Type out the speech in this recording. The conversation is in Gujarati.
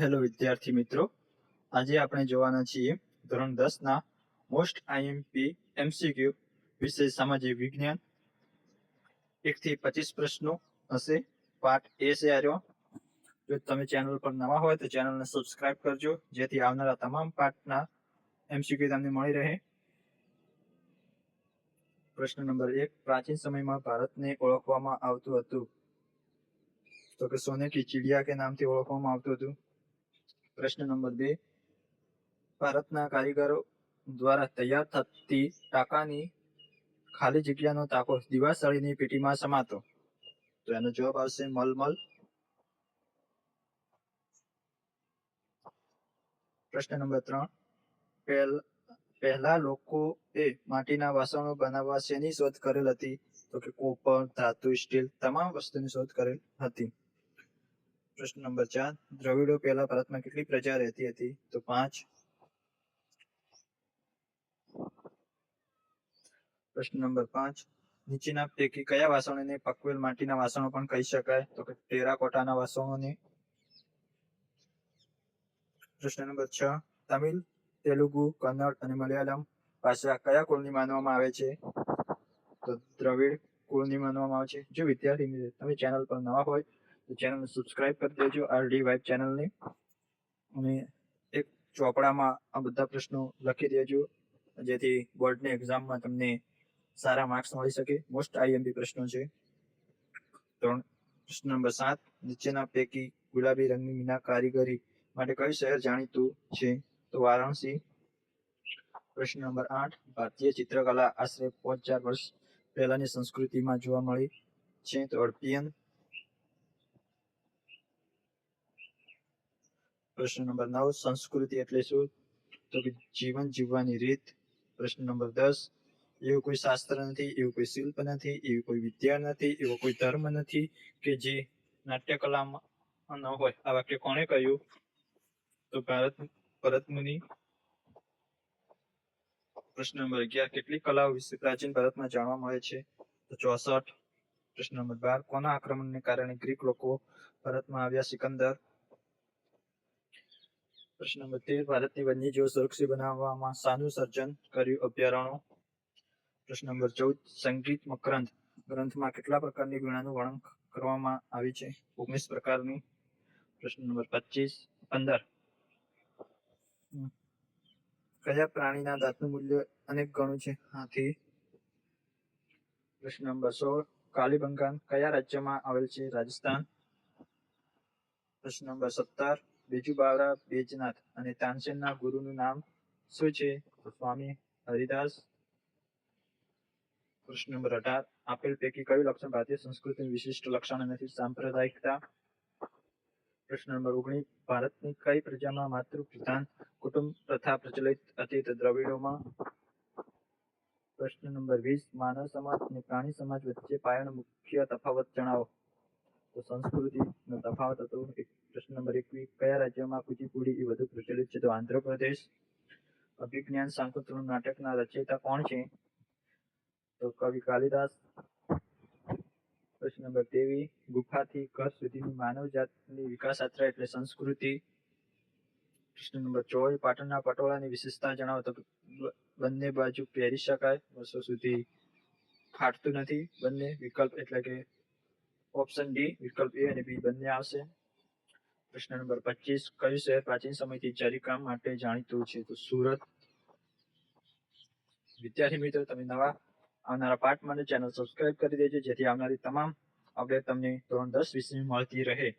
હેલો વિદ્યાર્થી મિત્રો. આજે આપણે જોવાના છીએ ધોરણ દસ ના મોસ્ટ આઈએમપી એમસીક્યુ વિષય સામાજિક વિજ્ઞાન. એક થી પચીસ પ્રશ્નો હશે. પાઠ એ છે આર્યો. જો તમે ચેનલ પર નવા હોય તો ચેનલને સબસ્ક્રાઇબ કરજો, જેથી આવનારા તમામ પાઠના એમસીક્યુ તમને મળી રહે. પ્રશ્ન નંબર એક, પ્રાચીન સમયમાં ભારતને ઓળખવામાં આવતું હતું. તો કે સોને કી ચિડિયા કે નામથી ઓળખવામાં આવતું હતું. પ્રશ્ન નંબર બે. ભારતના કારીગરો દ્વારા તૈયાર થતી ટાંકાની ખાલી જગ્યાનો તાકો દિવાસળીની પેટીમાં સમાતો. તો એનો જવાબ આવશે મલમલ. પ્રશ્ન નંબર ત્રણ. પહેલા પહેલા લોકોએ માટીના વાસણો બનાવવા શેની શોધ કરેલ હતી? તો કે કોપર, ધાતુ, સ્ટીલ, તમામ વસ્તુની શોધ કરેલ હતી. પ્રશ્ન નંબર ચાર. દ્રવિડો પહેલા ભારતમાં કેટલી પ્રજા રહેતી હતી? તો પાંચ. પ્રશ્ન નંબર પાંચ. નીચેના પૈકી કયા વાસણોને પકવેલ માટીના વાસણો પણ કહી શકાય? તો કે ટેરાકોટાના વાસણોને. પ્રશ્ન નંબર છ. તમિલ, તેલુગુ, કન્નડ અને મલયાલમ ભાષા કયા કુળની માનવામાં આવે છે? તો દ્રવિડ કુળની માનવામાં આવે છે. જો વિદ્યાર્થી તમે ચેનલ પર નવા હોય તો ચેનલને સબસ્ક્રાઇબ કરી દેજો આરડી વાઇબ ચેનલને. અને એક ચોપડામાં આ બધા પ્રશ્નો લખી દેજો, જેથી બોર્ડની એક્ઝામમાં તમને સારા માર્ક્સ મળી શકે. મોસ્ટ આઈએમપી પ્રશ્નો છે. ત્રણ, પ્રશ્ન નંબર સાત, નીચેના પૈકી ગુલાબી રંગની મીના કારીગરી માટે કયું શહેર જાણીતું છે? તો વારાણસી. પ્રશ્ન નંબર આઠ, ભારતીય ચિત્રકલા આશરે પાંચ ચાર વર્ષ પહેલાની સંસ્કૃતિમાં જોવા મળી છે. તો અડપિયન પ્રશ્ન નંબર નવ, સંસ્કૃતિ એટલે શું? તો કે જીવન જીવવાની રીત. પ્રશ્ન નંબર દસ, એવું કોઈ શાસ્ત્ર નથી, એવું કોઈ શિલ્પ નથી, એવી કોઈ વિદ્યા નથી, એવો કોઈ ધર્મ નથી કે જે નાટ્યકલામાં ન હોય. આ વાક્ય કોણે કહ્યું? તો ભારત, ભરત મુનિ. પ્રશ્ન નંબર અગિયાર કેટલી કલાઓ વિશે પ્રાચીન ભારતમાં જાણવા મળે છે? તો ચોસઠ. પ્રશ્ન નંબર બાર, કોના આક્રમણને કારણે ગ્રીક લોકો ભારતમાં આવ્યા સિકંદર? પ્રશ્ન નંબર તેર ભારતની વન્યજીવ સુરક્ષિત બનાવવામાં શાનું સર્જન કર્યું અભયારણ્યો. પ્રશ્ન નંબર ચૌદ, સંગીત મકરંદ. ગ્રંથમાં કેટલા પ્રકારની વીણાનું વર્ણન કરવામાં આવી છે? ઓગણીસ પ્રકારની. પ્રશ્ન નંબર પચીસ, પંદર. કયા પ્રાણીના દાંતનું મૂલ્ય અનેક ગણું છે? હાથી. પ્રશ્ન નંબર સોળ, કાલીબંગાન કયા રાજ્યમાં આવેલ છે? રાજસ્થાન. પ્રશ્ન નંબર સત્તર બીજુ બાવરા બેજનાથ અને તાનસેનના ગુરુનું નામ શું છે? સ્વામી હરિદાસ. પ્રશ્ન નંબર અઢાર. આપેલ પૈકી કયું લક્ષણ ભારતીય સંસ્કૃતિનું વિશિષ્ટ લક્ષણ નથી સાંપ્રદાયિકતા? પ્રશ્ન નંબર ઓગણીસ. ભારતની કઈ પ્રજામાં માતૃ પ્રધાન કુટુંબ પ્રથા પ્રચલિત હતી તો દ્રવિડોમાં? પ્રશ્ન નંબર વીસ. માનવ સમાજ અને પ્રાણી સમાજ વચ્ચે પાયાનો મુખ્ય તફાવત જણાવો. તો સંસ્કૃતિનો તફાવત હતો. એક- પ્રશ્ન નંબર એકવીસ કયા રાજ્યમાં કુચીપુડી એ વધુ પ્રચલિત છે? તો આંધ્રપ્રદેશ. અભિજ્ઞાન શાકુંતલમ નાટકના રચયિતા કોણ છે? તો કવિ કાલિદાસ. પ્રશ્ન નંબર તેવી ગુફાથી ઘર સુધીની માનવ જાતની વિકાસ યાત્રા એટલે સંસ્કૃતિ. પ્રશ્ન નંબર ચોવીસ, પાટણના પટોળાની વિશેષતા જણાવો તો બંને બાજુ પહેરી શકાય. વર્ષો સુધી ફાટતું નથી. બંને વિકલ્પ એટલે કે ઓપ્શન ડી વિકલ્પ એ અને બી બંને આવશે. પ્રશ્ન નંબર પચીસ, કયું શહેર પ્રાચીન સમયથી જરીકામ માટે જાણીતું છે? તો સુરત. વિદ્યાર્થી મિત્રો, તમે નવા આવનારા પાઠ માટે ચેનલ સબસ્ક્રાઇબ કરી દેજો, જેથી આવનારી તમામ અપડેટ તમને ધોરણ દસ વિશે મળતી રહે.